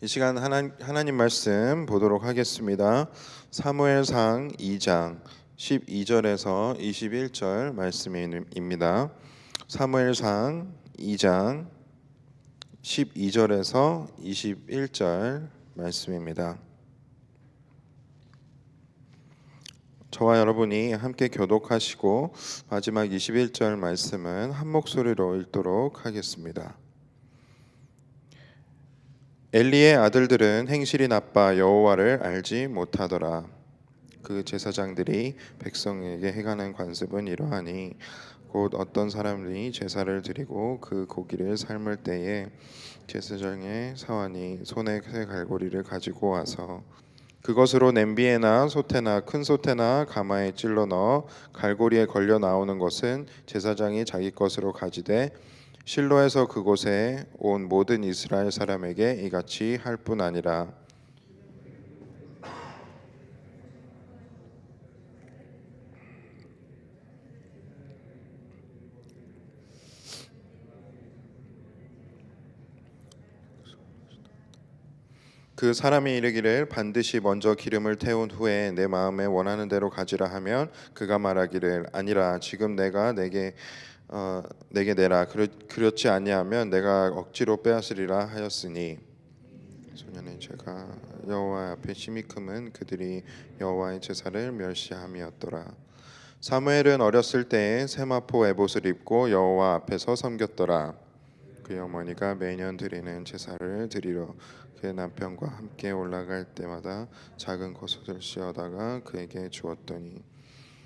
이 시간 하나, 하나님 말씀 보도록 하겠습니다. 사무엘상 2장 12절에서 21절 말씀입니다. 사무엘상 2장 12절에서 21절 말씀입니다. 저와 여러분이 함께 교독하시고 마지막 21절 말씀은 한 목소리로 읽도록 하겠습니다. 엘리의 아들들은 행실이 나빠 여호와를 알지 못하더라. 그 제사장들이 백성에게 행하는 관습은 이러하니 곧 어떤 사람이 제사를 드리고 그 고기를 삶을 때에 제사장의 사환이 손에 새 갈고리를 가지고 와서 그것으로 냄비에나 소태나 큰 소태나 가마에 찔러 넣어 갈고리에 걸려 나오는 것은 제사장이 자기 것으로 가지되 실로에서 그곳에 온 모든 이스라엘 사람에게 이같이 할 뿐 아니라 그 사람이 이르기를 반드시 먼저 기름을 태운 후에 내 마음에 원하는 대로 가지라 하면 그가 말하기를 아니라 지금 내가 내게 어, 내게 내라. 그렇, 그렇 지 아니하면 내가 억지로 빼앗으리라 하였으니. 소년의 제가 여호와 앞에 심히 크면 그들이 여호와의 제사를 멸시함이었더라. 사무엘은 어렸을 때에 세마포 에봇을 입고 여호와 앞에서 섬겼더라. 그의 어머니가 매년 드리는 제사를 드리러 그의 남편과 함께 올라갈 때마다 작은 것을 씌어다가 그에게 주었더니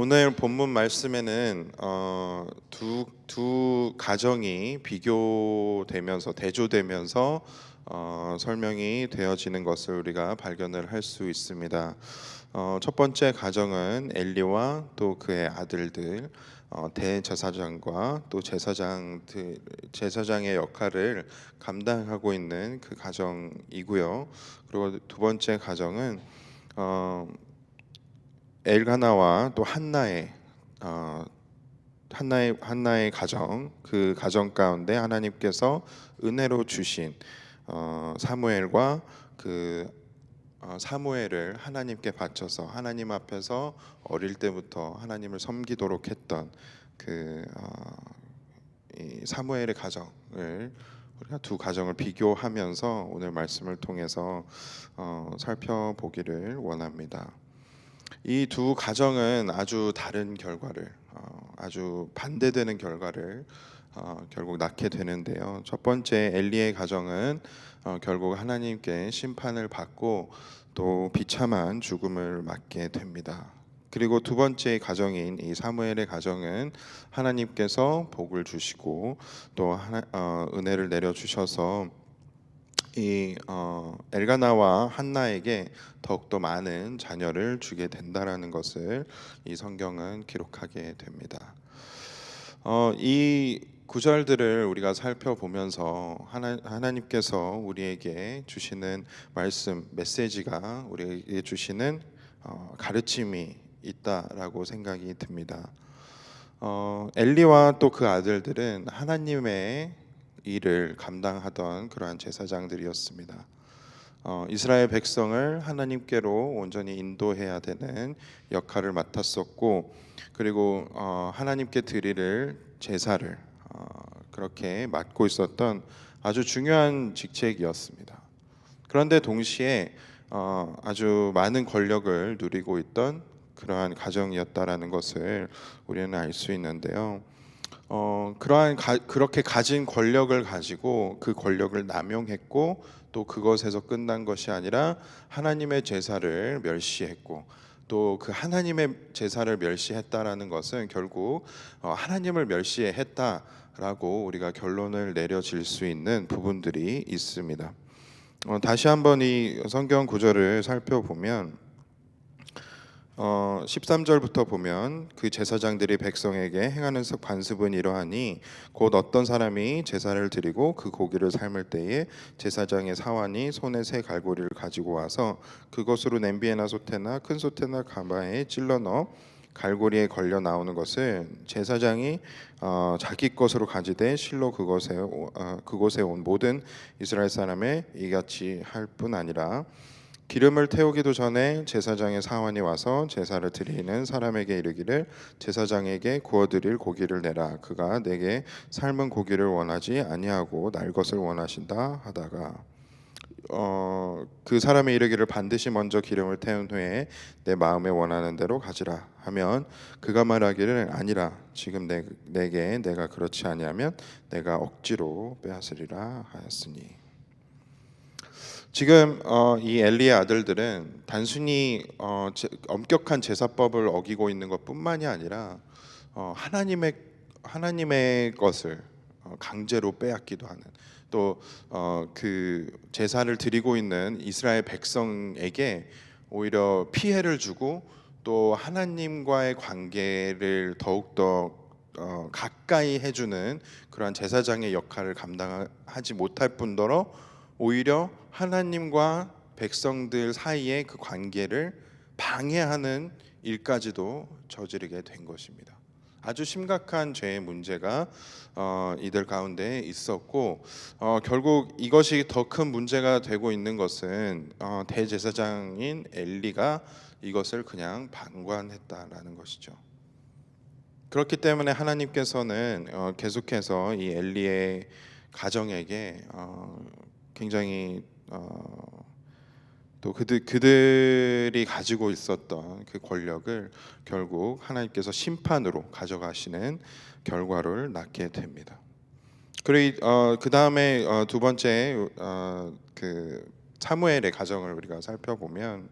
오늘 본문 말씀에는 어, 두, 두 가정이 비교되면서 대조되면서 어, 설명이 되어지는 것을 우리가 발견을 할 수 있습니다. 어, 첫 번째 가정은 엘리와 또 그의 아들들 어, 대제사장과 또 제사장 제사장의 역할을 감당하고 있는 그 가정이고요. 그리고 두 번째 가정은 어, 엘가나와 또 한나의 어, 한나의 한나의 가정 그 가정 가운데 하나님께서 은혜로 주신 어, 사무엘과 그 어, 사무엘을 하나님께 바쳐서 하나님 앞에서 어릴 때부터 하나님을 섬기도록 했던 그 어, 이 사무엘의 가정을 우리가 두 가정을 비교하면서 오늘 말씀을 통해서 어, 살펴보기를 원합니다. 이 두 가정은 아주 다른 결과를 어, 아주 반대되는 결과를 어, 결국 낳게 되는데요. 첫 번째 엘리의 가정은 어, 결국 하나님께 심판을 받고 또 비참한 죽음을 맞게 됩니다. 그리고 두 번째 가정인 이 사무엘의 가정은 하나님께서 복을 주시고 또 하나, 어, 은혜를 내려 주셔서 이 어, 엘가나와 한나에게 더욱더 많은 자녀를 주게 된다라는 것을 이 성경은 기록하게 됩니다. 어, 이 구절들을 우리가 살펴보면서 하나, 하나님께서 우리에게 주시는 말씀 메시지가 우리에게 주시는 어, 가르침이 있다라고 생각이 듭니다. 어, 엘리와 또 그 아들들은 하나님의 일을 감당하던 그러한 제사장들이었습니다. 어, 이스라엘 백성을 하나님께로 온전히 인도해야 되는 역할을 맡았었고, 그리고 어, 하나님께 드리를 제사를 어, 그렇게 맡고 있었던 아주 중요한 직책이었습니다. 그런데 동시에 어, 아주 많은 권력을 누리고 있던 그러한 가정이었다라는 것을 우리는 알 수 있는데요. 어, 그러한 가, 그렇게 가진 권력을 가지고 그 권력을 남용했고 또 그것에서 끝난 것이 아니라 하나님의 제사를 멸시했고 또 그 하나님의 제사를 멸시했다라는 것은 결국 어, 하나님을 멸시했다라고 우리가 결론을 내려질 수 있는 부분들이 있습니다. 어, 다시 한번 이 성경 구절을 살펴보면 어, 13절부터 보면 그 제사장들이 백성에게 행하는 석 관습은 이러하니 곧 어떤 사람이 제사를 드리고 그 고기를 삶을 때에 제사장의 사환이 손에 새 갈고리를 가지고 와서 그것으로 냄비에나 솥에나 큰 솥에나 가마에 찔러 넣어 갈고리에 걸려 나오는 것을 제사장이 어, 자기 것으로 가지되 실로 그것에 오- 어, 그곳에 온 모든 이스라엘 사람의 이같이 할 뿐 아니라 기름을 태우기도 전에 제사장의 사환이 와서 제사를 드리는 사람에게 이르기를 제사장에게 구워드릴 고기를 내라. 그가 내게 삶은 고기를 원하지 아니하고 날 것을 원하신다 하다가 어, 그 사람의 이르기를 반드시 먼저 기름을 태운 후에 내 마음에 원하는 대로 가지라 하면 그가 말하기를 아니라 지금 내, 내게 내가 그렇지 아니하면 내가 억지로 빼앗으리라 하였으니 지금 어, 이 엘리의 아들들은 단순히 어, 제, 엄격한 제사법을 어기고 있는 것뿐만이 아니라 어, 하나님의 하나님의 것을 어, 강제로 빼앗기도 하는 또 어, 그 제사를 드리고 있는 이스라엘 백성에게 오히려 피해를 주고 또 하나님과의 관계를 더욱 더 어, 가까이 해주는 그러한 제사장의 역할을 감당하지 못할 뿐더러 오히려 하나님과 백성들 사이의 그 관계를 방해하는 일까지도 저지르게 된 것입니다. 아주 심각한 죄의 문제가 어, 이들 가운데 있었고 어, 결국 이것이 더 큰 문제가 되고 있는 것은 어, 대제사장인 엘리가 이것을 그냥 방관했다라는 것이죠. 그렇기 때문에 하나님께서는 어, 계속해서 이 엘리의 가정에게 어, 굉장히 어, 또 그들 그들이 가지고 있었던 그 권력을 결국 하나님께서 심판으로 가져가시는 결과를 낳게 됩니다. 그리고 어, 그 다음에 어, 두 번째 어, 그 사무엘의 가정을 우리가 살펴보면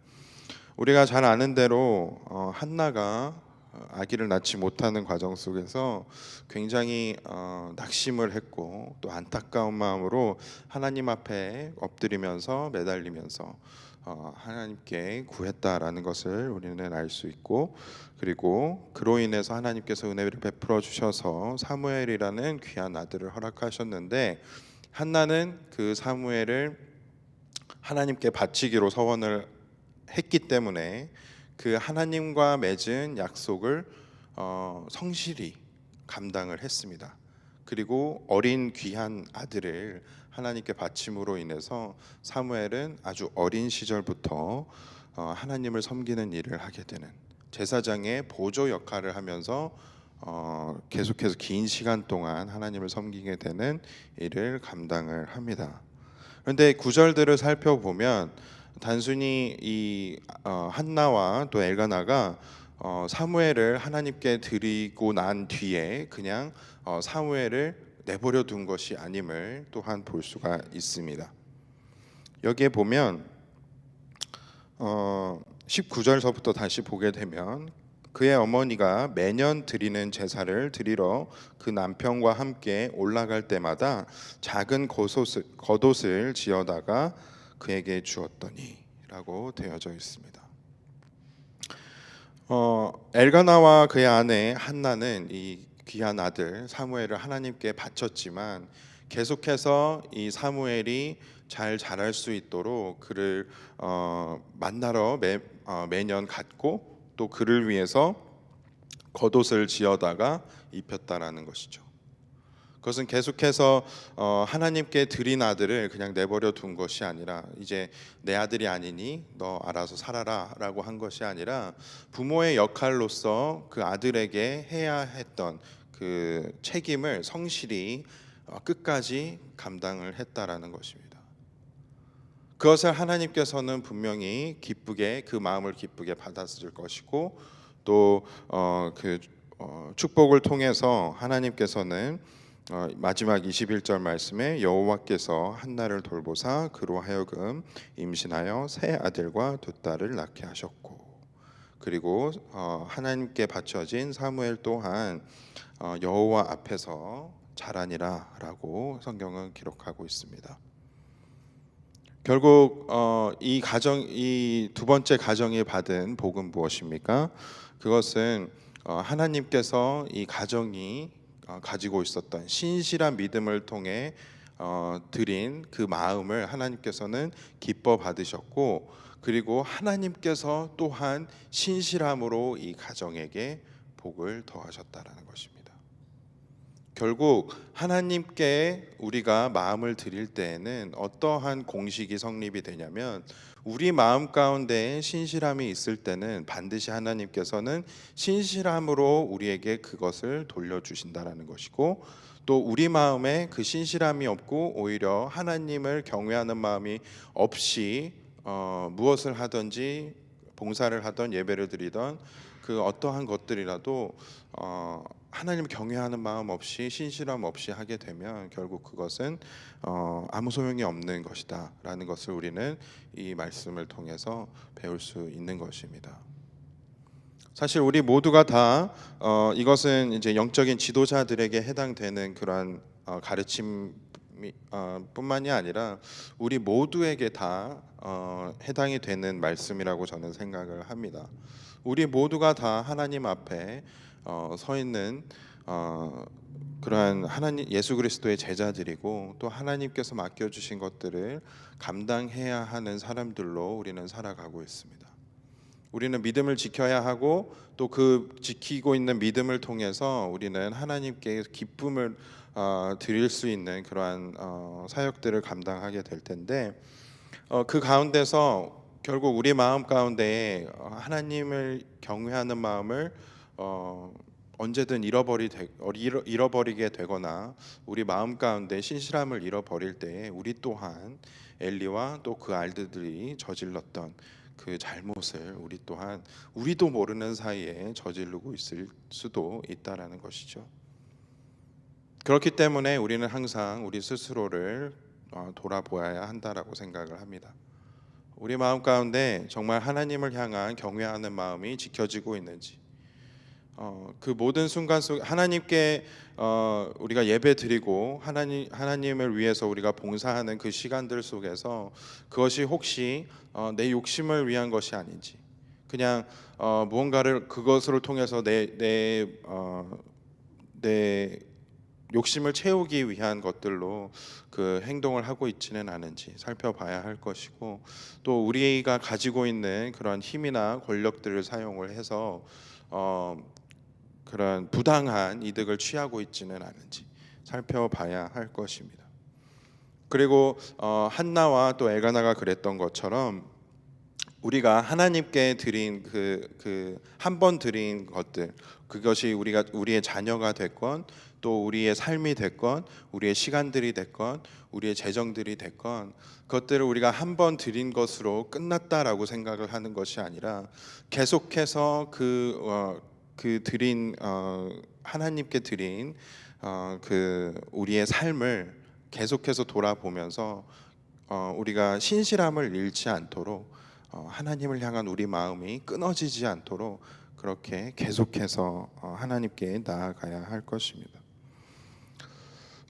우리가 잘 아는 대로 어, 한나가 어, 아기를 낳지 못하는 과정 속에서 굉장히 어, 낙심을 했고 또 안타까운 마음으로 하나님 앞에 엎드리면서 매달리면서 어, 하나님께 구했다라는 것을 우리는 알 수 있고 그리고 그로 인해서 하나님께서 은혜를 베풀어 주셔서 사무엘이라는 귀한 아들을 허락하셨는데 한나는 그 사무엘을 하나님께 바치기로 서원을 했기 때문에 그 하나님과 맺은 약속을 어, 성실히 감당을 했습니다. 그리고 어린 귀한 아들을 하나님께 바침으로 인해서 사무엘은 아주 어린 시절부터 어, 하나님을 섬기는 일을 하게 되는 제사장의 보조 역할을 하면서 어, 계속해서 긴 시간 동안 하나님을 섬기게 되는 일을 감당을 합니다. 그런데 구절들을 살펴보면 단순히 이 어, 한나와 또 엘가나가 어, 사무엘을 하나님께 드리고 난 뒤에 그냥 어, 사무엘을 내버려 둔 것이 아님을 또한 볼 수가 있습니다. 여기에 보면 어, 19절서부터 다시 보게 되면 그의 어머니가 매년 드리는 제사를 드리러 그 남편과 함께 올라갈 때마다 작은 겉옷을, 겉옷을 지어다가 그에게 주었더니라고 되어져 있습니다. 어, 엘가나와 그의 아내 한나는 이 귀한 아들 사무엘을 하나님께 바쳤지만 계속해서 이 사무엘이 잘 자랄 수 있도록 그를 어, 만나러 매, 어, 매년 갔고 또 그를 위해서 겉옷을 지어다가 입혔다라는 것이죠. 그것은 계속해서 어, 하나님께 드린 아들을 그냥 내버려 둔 것이 아니라 이제 내 아들이 아니니 너 알아서 살아라라고 한 것이 아니라 부모의 역할로서 그 아들에게 해야 했던 그 책임을 성실히 어, 끝까지 감당을 했다라는 것입니다. 그것을 하나님께서는 분명히 기쁘게 그 마음을 기쁘게 받았을 것이고 또그 어, 축복을 통해서 하나님께서는 어, 마지막 21절 말씀에 여호와께서 한나를 돌보사 그로 하여금 임신하여 새 아들과 두 딸을 낳게 하셨고 그리고 어, 하나님께 바쳐진 사무엘 또한 어, 여호와 앞에서 자라니라라고 성경은 기록하고 있습니다. 결국 어, 이 가정 이 두 번째 가정이 받은 복은 무엇입니까? 그것은 어, 하나님께서 이 가정이 어, 가지고 있었던 신실한 믿음을 통해 어, 드린 그 마음을 하나님께서는 기뻐 받으셨고 그리고 하나님께서 또한 신실함으로 이 가정에게 복을 더하셨다라는 것입니다. 결국 하나님께 우리가 마음을 드릴 때에는 어떠한 공식이 성립이 되냐면 우리 마음 가운데 신실함이 있을 때는 반드시 하나님께서는 신실함으로 우리에게 그것을 돌려주신다라는 것이고 또 우리 마음에 그 신실함이 없고 오히려 하나님을 경외하는 마음이 없이 어, 무엇을 하든지 봉사를 하던 예배를 드리던 그 어떠한 것들이라도 어, 하나님을 경외하는 마음 없이 신실함 없이 하게 되면 결국 그것은 어, 아무 소용이 없는 것이다라는 것을 우리는 이 말씀을 통해서 배울 수 있는 것입니다. 사실 우리 모두가 다 어, 이것은 이제 영적인 지도자들에게 해당되는 그러한 어, 가르침 어, 뿐만이 아니라 우리 모두에게 다 어, 해당이 되는 말씀이라고 저는 생각을 합니다. 우리 모두가 다 하나님 앞에 어, 서 있는 어, 그러한 하나님 예수 그리스도의 제자들이고 또 하나님께서 맡겨 주신 것들을 감당해야 하는 사람들로 우리는 살아가고 있습니다. 우리는 믿음을 지켜야 하고 또 그 지키고 있는 믿음을 통해서 우리는 하나님께 기쁨을 어, 드릴 수 있는 그러한 어, 사역들을 감당하게 될 텐데 어, 그 가운데서 결국 우리 마음 가운데 하나님을 경외하는 마음을 어, 언제든 잃어버리 되, 어, 잃어, 잃어버리게 되거나 우리 마음 가운데 신실함을 잃어버릴 때 우리 또한 엘리와 또 그 알들이 저질렀던 그 잘못을 우리 또한 우리도 모르는 사이에 저지르고 있을 수도 있다라는 것이죠. 그렇기 때문에 우리는 항상 우리 스스로를 어, 돌아보아야 한다라고 생각을 합니다. 우리 마음 가운데 정말 하나님을 향한 경외하는 마음이 지켜지고 있는지, 어, 그 모든 순간 속 하나님께 어, 우리가 예배 드리고 하나님 하나님을 위해서 우리가 봉사하는 그 시간들 속에서 그것이 혹시 어, 내 욕심을 위한 것이 아닌지 그냥 어, 무언가를 그것을 통해서 내 내 어, 내 욕심을 채우기 위한 것들로 그 행동을 하고 있지는 않은지 살펴봐야 할 것이고 또 우리가 가지고 있는 그런 힘이나 권력들을 사용을 해서 어, 그런 부당한 이득을 취하고 있지는 않은지 살펴봐야 할 것입니다. 그리고 어, 한나와 또 엘가나가 그랬던 것처럼 우리가 하나님께 드린 그 그 한 번 드린 것들 그것이 우리가 우리의 자녀가 됐건 또 우리의 삶이 됐건 우리의 시간들이 됐건 우리의 재정들이 됐건 그것들을 우리가 한 번 드린 것으로 끝났다라고 생각을 하는 것이 아니라 계속해서 그 어, 그 드린 어, 하나님께 드린 어, 그 우리의 삶을 계속해서 돌아보면서 어, 우리가 신실함을 잃지 않도록 어, 하나님을 향한 우리 마음이 끊어지지 않도록 그렇게 계속해서 어, 하나님께 나아가야 할 것입니다.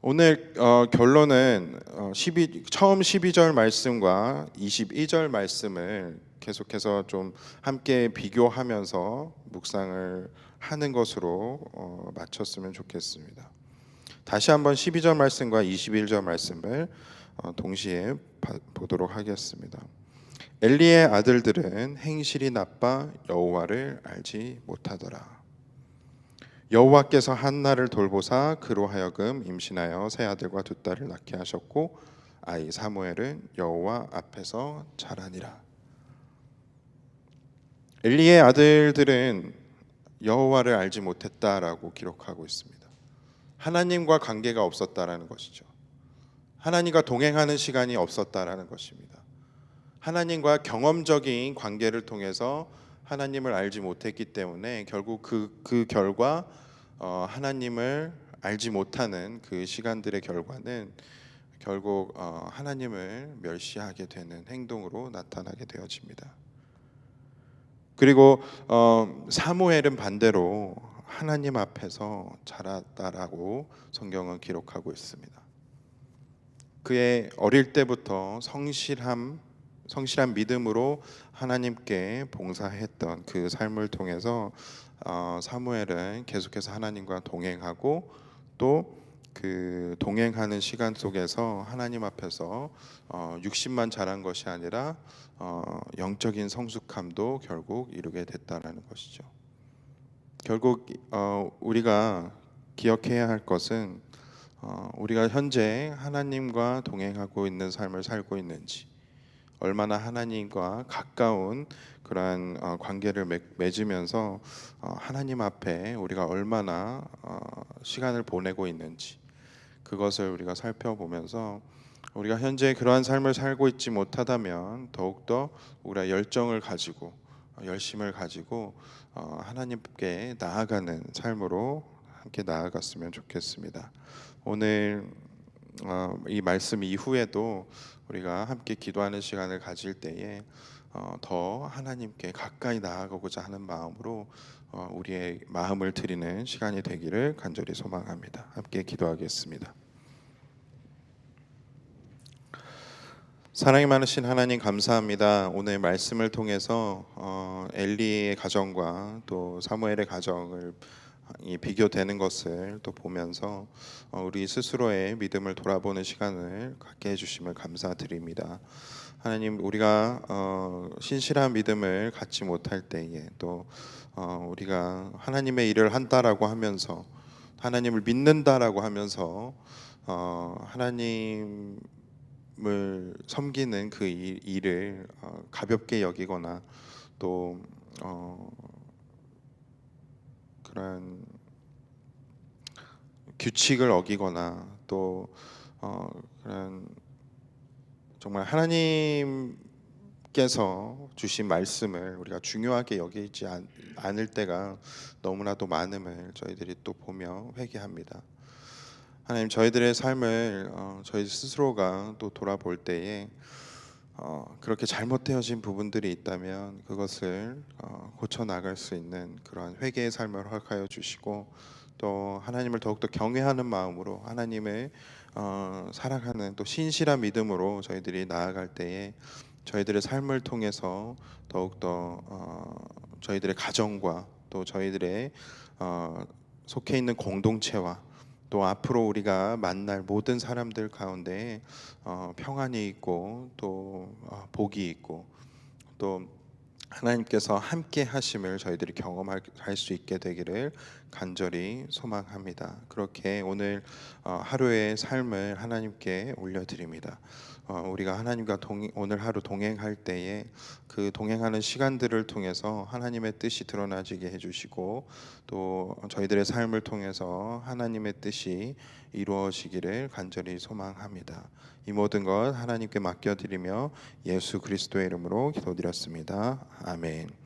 오늘 어, 결론은 어, 12, 처음 12절 말씀과 22절 말씀을 계속해서 좀 함께 비교하면서 묵상을 하는 것으로 어, 마쳤으면 좋겠습니다. 다시 한번 12절 말씀과 21절 말씀을 어, 동시에 바, 보도록 하겠습니다. 엘리의 아들들은 행실이 나빠 여호와를 알지 못하더라. 여호와께서 한나를 돌보사 그로 하여금 임신하여 세 아들과 두 딸을 낳게 하셨고 아이 사무엘은 여호와 앞에서 자라니라. 엘리의 아들들은 여호와를 알지 못했다라고 기록하고 있습니다. 하나님과 관계가 없었다라는 것이죠. 하나님과 동행하는 시간이 없었다라는 것입니다. 하나님과 경험적인 관계를 통해서 하나님을 알지 못했기 때문에 결국 그, 그 결과 어, 하나님을 알지 못하는 그 시간들의 결과는 결국 어, 하나님을 멸시하게 되는 행동으로 나타나게 되어집니다. 그리고 어, 사무엘은 반대로 하나님 앞에서 자랐다라고 성경은 기록하고 있습니다. 그의 어릴 때부터 성실함 성실한 믿음으로 하나님께 봉사했던 그 삶을 통해서 어, 사무엘은 계속해서 하나님과 동행하고 또 그 동행하는 시간 속에서 하나님 앞에서 어, 60만 자란 것이 아니라 어, 영적인 성숙함도 결국 이루게 됐다라는 것이죠. 결국 어, 우리가 기억해야 할 것은 어, 우리가 현재 하나님과 동행하고 있는 삶을 살고 있는지 얼마나 하나님과 가까운 그러한 어, 관계를 맺, 맺으면서 어, 하나님 앞에 우리가 얼마나 어, 시간을 보내고 있는지 그것을 우리가 살펴보면서 우리가 현재 그러한 삶을 살고 있지 못하다면 더욱더 우리가 열정을 가지고 어, 열심을 가지고 어, 하나님께 나아가는 삶으로 함께 나아갔으면 좋겠습니다. 오늘 어, 이 말씀 이후에도 우리가 함께 기도하는 시간을 가질 때에 어, 더 하나님께 가까이 나아가고자 하는 마음으로 어, 우리의 마음을 드리는 시간이 되기를 간절히 소망합니다. 함께 기도하겠습니다. 사랑이 많으신 하나님 감사합니다. 오늘 말씀을 통해서 어, 엘리의 가정과 또 사무엘의 가정을 이 비교되는 것을 또 보면서 어, 우리 스스로의 믿음을 돌아보는 시간을 갖게 해주심을 감사드립니다. 하나님 우리가 어, 신실한 믿음을 갖지 못할 때에 또 어, 우리가 하나님의 일을 한다라고 하면서 하나님을 믿는다라고 하면서 어, 하나님을 섬기는 그 일, 일을 어, 가볍게 여기거나 또 어, 그런 규칙을 어기거나 또 어, 그런 정말 하나님께서 주신 말씀을 우리가 중요하게 여기지 않, 않을 때가 너무나도 많음을 저희들이 또 보며 회개합니다. 하나님 저희들의 삶을 어, 저희 스스로가 또 돌아볼 때에 어, 그렇게 잘못되어진 부분들이 있다면 그것을 어, 고쳐 나갈 수 있는 그러한 회개의 삶을 허락하여 주시고 또 하나님을 더욱더 경외하는 마음으로 하나님을 어, 사랑하는 또 신실한 믿음으로 저희들이 나아갈 때에 저희들의 삶을 통해서 더욱더 어, 저희들의 가정과 또 저희들의 어, 속해 있는 공동체와 또 앞으로 우리가 만날 모든 사람들 가운데 어, 평안이 있고 또 어, 복이 있고 또 하나님께서 함께 하심을 저희들이 경험할 수 있게 되기를 간절히 소망합니다. 그렇게 오늘 어, 하루의 삶을 하나님께 올려드립니다. 어, 우리가 하나님과 동, 오늘 하루 동행할 때에 그 동행하는 시간들을 통해서 하나님의 뜻이 드러나지게 해주시고 또 저희들의 삶을 통해서 하나님의 뜻이 이루어지기를 간절히 소망합니다. 이 모든 것 하나님께 맡겨드리며 예수 그리스도의 이름으로 기도드렸습니다. 아멘.